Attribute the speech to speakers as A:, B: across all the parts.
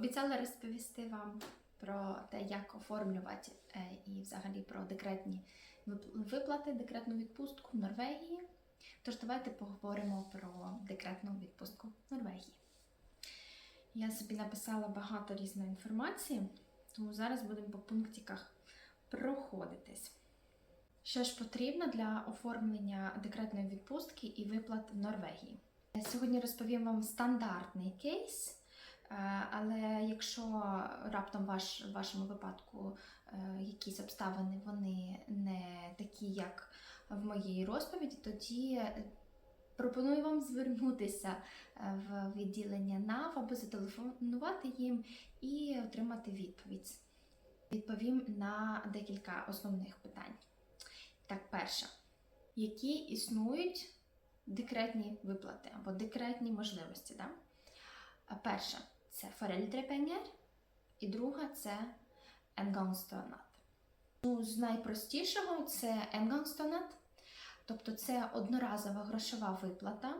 A: Обіцяла розповісти вам про те, як оформлювати е, і взагалі про декретні виплати, декретну відпустку в Норвегії. Тож давайте поговоримо про декретну відпустку в Норвегії. Я собі написала багато різної інформації, тому зараз будемо по пунктиках проходитись. Що ж потрібно для оформлення декретної відпустки і виплат в Норвегії? Сьогодні розповім вам стандартний кейс. Е, Але якщо раптом в вашому випадку е, якісь обставини вони не такі, як в моїй розповіді, тоді е, пропоную вам звернутися в відділення НАВ або зателефонувати їм і отримати відповідь. Відповім на декілька основних питань. Так, перше, які існують декретні виплати або декретні можливості? Да? Перше це foreldrepenger, і друга це engangstønad. Ну, з найпростішого це engangstønad, тобто це одноразова грошова виплата,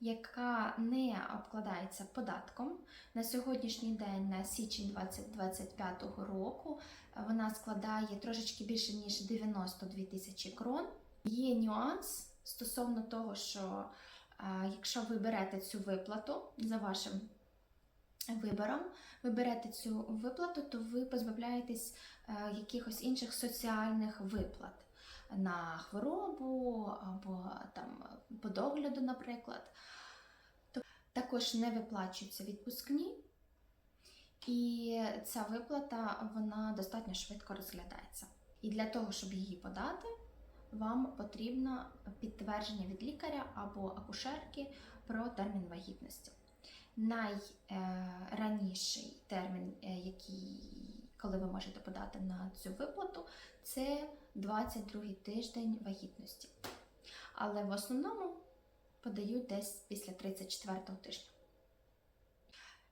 A: яка не обкладається податком. На сьогоднішній день, на січень 2025 року, вона складає трошечки більше ніж 92 тисячі крон. Є нюанс стосовно того, що а, якщо ви берете цю виплату за вашим вибором, ви берете цю виплату, то ви позбавляєтесь е, якихось інших соціальних виплат на хворобу або там по догляду, наприклад. Також не виплачуються відпускні, і ця виплата вона достатньо швидко розглядається. І для того, щоб її подати, вам потрібно підтвердження від лікаря або акушерки про термін вагітності. Найраніший термін, е, який, коли ви можете подати на цю виплату, це 22 тиждень вагітності. Але в основному подають десь після 34 тижня.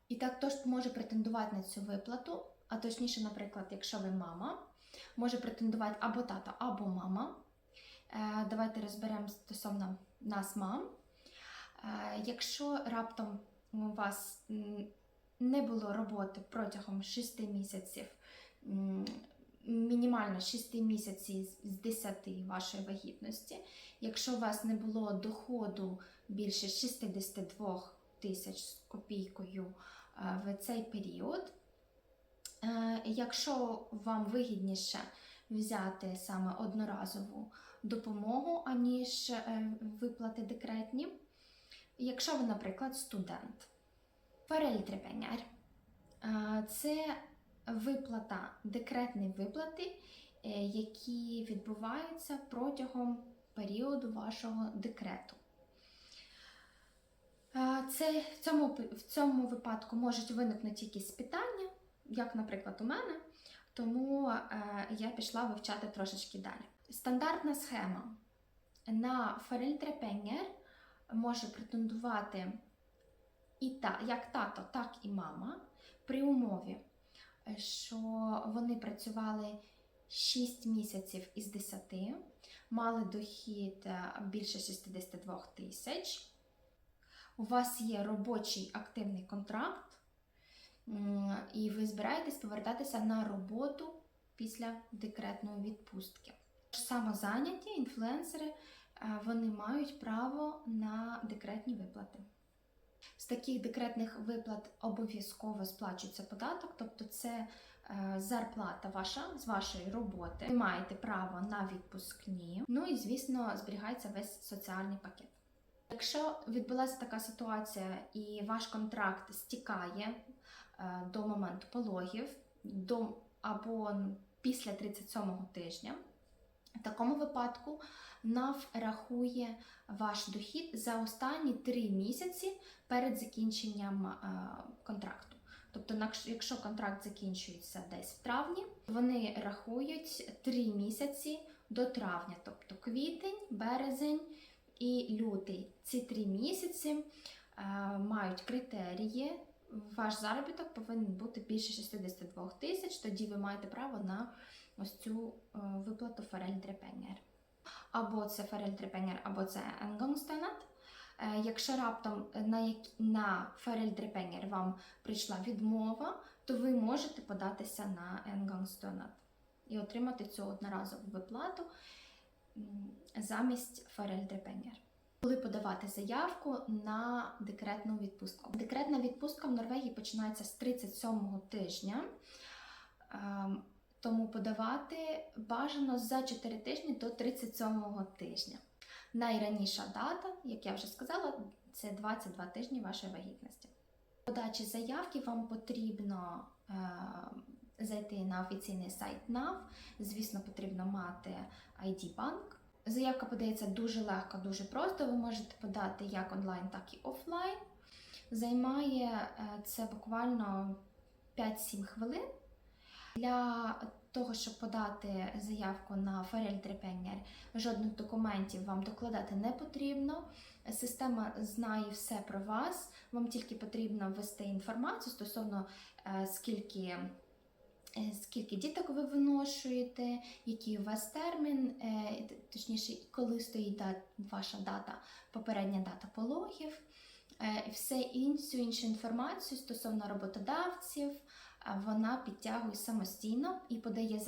A: І так, хто може претендувати на цю виплату, а точніше, наприклад, якщо ви мама, може претендувати або тато, або мама. Е, Давайте розберемо стосовно нас, мам. Е, Якщо раптом у вас не було роботи протягом 6 місяців, мінімально 6 місяців з 10 вашої вагітності, якщо у вас не було доходу більше 62 тисяч з копійкою е, в цей період, е, якщо вам вигідніше взяти саме одноразову допомогу, аніж е, виплати декретні, якщо ви, наприклад, студент. Foreldrepenger – це виплата, декретні виплати, е, які відбуваються протягом періоду вашого декрету. Це в цьому, в цьому випадку можуть виникнути якісь питання, як, наприклад, у мене, тому е, я пішла вивчати трошечки далі. Стандартна схема на Foreldrepenger може претендувати і та, як тато, так і мама при умові, е, що вони працювали 6 місяців із 10, мали дохід е, більше 62 тисяч. У вас є робочий активний контракт, і ви збираєтесь повертатися на роботу після декретної відпустки. Самозайняті інфлюенсери вони мають право на декретні виплати. З таких декретних виплат обов'язково сплачується податок, тобто це е, зарплата ваша з вашої роботи. Ви маєте право на відпускні. Ну і звісно, зберігається весь соціальний пакет. Якщо відбулася така ситуація і ваш контракт стікає е, до моменту пологів до, або після 37-го тижня, в такому випадку НАВ рахує ваш дохід за останні 3 місяці перед закінченням е, контракту. Тобто, якщо контракт закінчується десь в травні, вони рахують 3 місяці до травня, тобто квітень, березень і лютий. Ці 3 місяці е, мають критерії. Ваш заробіток повинен бути більше 62 тисяч, тоді ви маєте право на ось цю е, виплату Foreldrepenger. Або це Foreldrepenger, або це Engangstønad. Е, Якщо раптом на, як- на Ферельдрепенгер вам прийшла відмова, то ви можете податися на Енгангстонат і отримати цю одноразову виплату замість Ферельдрепенгер. Коли подавати заявку на декретну відпустку. Декретна відпустка в Норвегії починається з 37-го тижня. Тому подавати бажано за 4 тижні до 37-го тижня. Найраніша дата, як я вже сказала, це 22 тижні вашої вагітності. Подачі заявки вам потрібно е, зайти на офіційний сайт НАВ. Звісно, потрібно мати ID банк. Заявка подається дуже легко, дуже просто. Ви можете подати як онлайн, так і офлайн. Займає е, це буквально 5-7 хвилин. Для того, щоб подати заявку на Ферельдрепенгер, жодних документів вам докладати не потрібно. Система знає все про вас. Вам тільки потрібно ввести інформацію стосовно е, скільки, е, скільки діток ви виношуєте, який у вас термін, е, точніше, коли стоїть ваша дата, попередня дата пологів. Все іншу інформацію стосовно роботодавців, вона підтягує самостійно і подає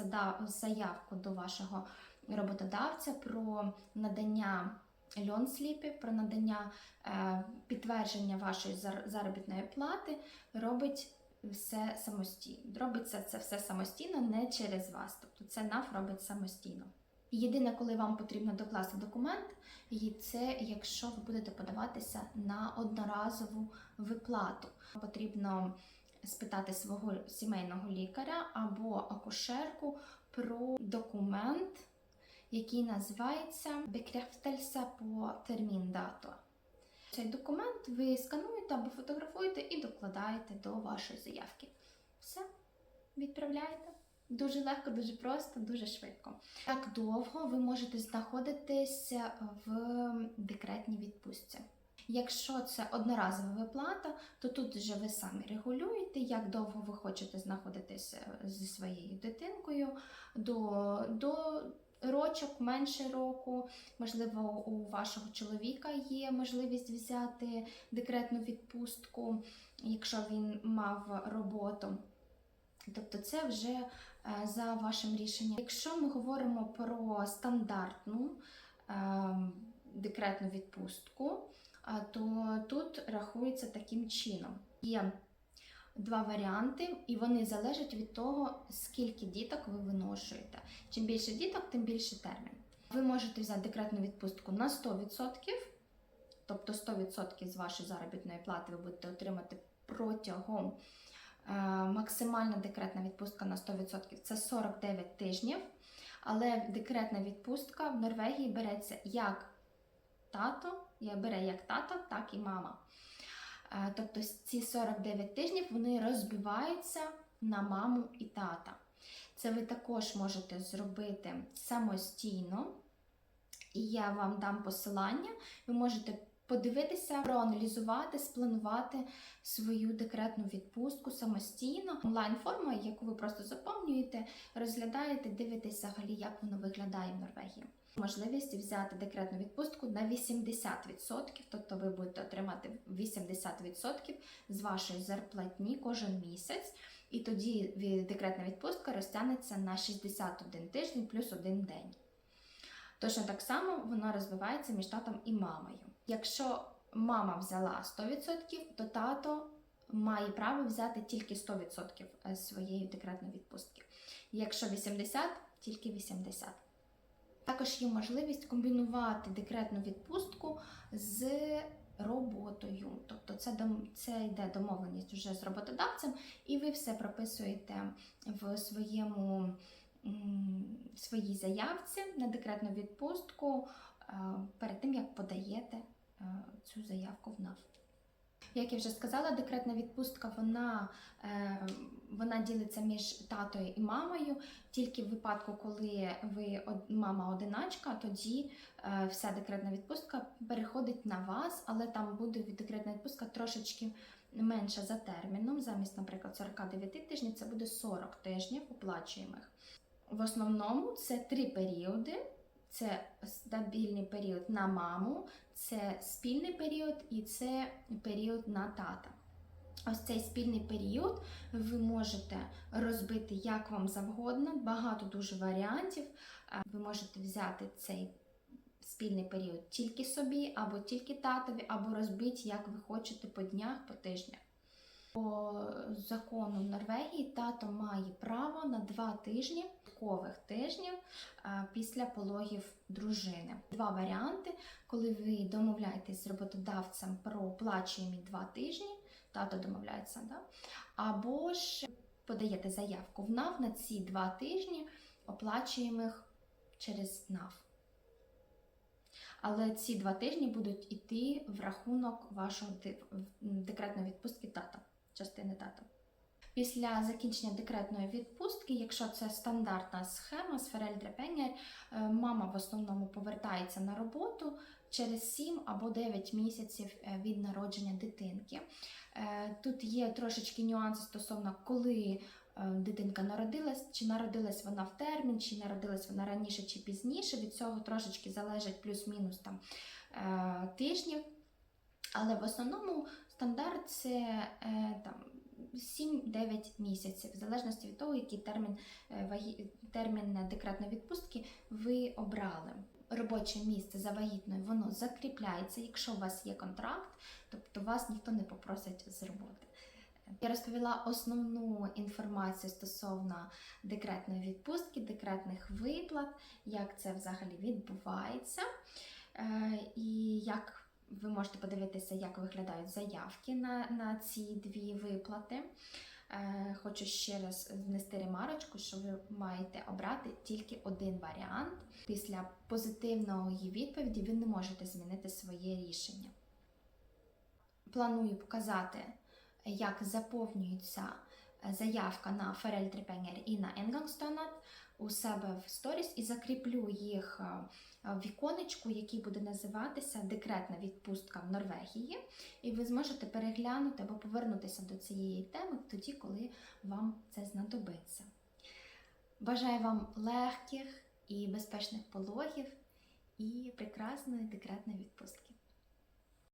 A: заявку до вашого роботодавця про надання льонсліпів, про надання е, підтвердження вашої зар- заробітної плати, робить все самостійно. Робиться це все самостійно, не через вас. Тобто це НАФ робить самостійно. Єдине, коли вам потрібно докласти документ, це якщо ви будете подаватися на одноразову виплату. Потрібно спитати свого сімейного лікаря або акушерку про документ, який називається Bekräftelse på termindato. Цей документ ви скануєте або фотографуєте і докладаєте до вашої заявки. Все, відправляєте. Дуже легко, дуже просто, дуже швидко. Як довго ви можете знаходитися в декретній відпустці? Якщо це одноразова виплата, то тут вже ви самі регулюєте, як довго ви хочете знаходитися зі своєю дитинкою до, до рочок, менше року. Можливо, у вашого чоловіка є можливість взяти декретну відпустку, якщо він мав роботу. Тобто це вже е, за вашим рішенням. Якщо ми говоримо про стандартну е, декретну відпустку, то тут рахується таким чином. Є два варіанти, і вони залежать від того, скільки діток ви виношуєте. Чим більше діток, тим більше термін. Ви можете взяти декретну відпустку на 100%, тобто 100% з вашої заробітної плати ви будете отримати протягом е, максимальна декретна відпустка на 100% це 49 тижнів. Але декретна відпустка в Норвегії береться як тато, я бере як тато, так і мама. Е, Тобто ці 49 тижнів вони розбиваються на маму і тата. Це ви також можете зробити самостійно. І я вам дам посилання. Ви можете подивитися, проаналізувати, спланувати свою декретну відпустку самостійно. Онлайн-форма, яку ви просто заповнюєте, розглядаєте, дивитесь взагалі, як воно виглядає в Норвегії. Можливість взяти декретну відпустку на 80%, тобто ви будете отримати 80% з вашої зарплатні кожен місяць, і тоді декретна відпустка розтягнеться на 61 тиждень плюс один день. Точно так само вона розвивається між татом і мамою. Якщо мама взяла 100%, то тато має право взяти тільки 100% своєї декретної відпустки. Якщо 80%, тільки 80%. Також є можливість комбінувати декретну відпустку з роботою. Тобто це, це йде домовленість вже з роботодавцем, і ви все прописуєте в своєму в своїй заявці на декретну відпустку е, перед тим, як подаєте е, цю заявку в НАВ. Як я вже сказала, декретна відпустка вона, е, вона ділиться між татою і мамою. Тільки в випадку, коли ви мама одиначка, тоді е, вся декретна відпустка переходить на вас, але там буде декретна відпустка трошечки менша за терміном. Замість, наприклад, 49 тижнів, це буде 40 тижнів оплачуємих. В основному це три періоди: це стабільний період на маму, це спільний період і це період на тата. Ось цей спільний період ви можете розбити як вам завгодно, багато дуже варіантів. Е, Ви можете взяти цей спільний період тільки собі, або тільки татові, або розбити, як ви хочете по днях, по тижнях. По закону Норвегії тато має право на два тижні додаткових тижнів е, після пологів дружини. Два варіанти, коли ви домовляєтесь з роботодавцем про оплачуємі два тижні, тато домовляється, да? або ж подаєте заявку в НАВ на ці два тижні оплачуємих через НАВ. Але ці два тижні будуть йти в рахунок вашого декретної відпустки тата, частини тата. Після закінчення декретної відпустки, якщо це стандартна схема з Ферельдрепенгер, мама в основному повертається на роботу через 7 або 9 місяців е, від народження дитинки. Е, Тут є трошечки нюанси стосовно коли е, дитинка народилась, чи народилась вона в термін, чи народилась вона раніше чи пізніше. Від цього трошечки залежить плюс-мінус там тижнів. Але в основному стандарт це е, там 7-9 місяців, в залежності від того, який термін, е, термін декретної відпустки ви обрали. Робоче місце за вагітною воно закріпляється, якщо у вас є контракт, тобто вас ніхто не попросить з роботи. Я розповіла основну інформацію стосовно декретної відпустки, декретних виплат, як це взагалі відбувається, е, і як ви можете подивитися, як виглядають заявки на, на ці дві виплати. Е, Хочу ще раз внести ремарочку, що ви маєте обрати тільки один варіант. Після позитивної відповіді ви не можете змінити своє рішення. Планую показати, як заповнюється заявка на Ферельтрепенгер і на у себе в сторіс і закріплю їх е, в віконечку, який буде називатися Декретна відпустка в Норвегії. І ви зможете переглянути або повернутися до цієї теми тоді, коли вам це знадобиться. Бажаю вам легких і безпечних пологів і прекрасної декретної відпустки.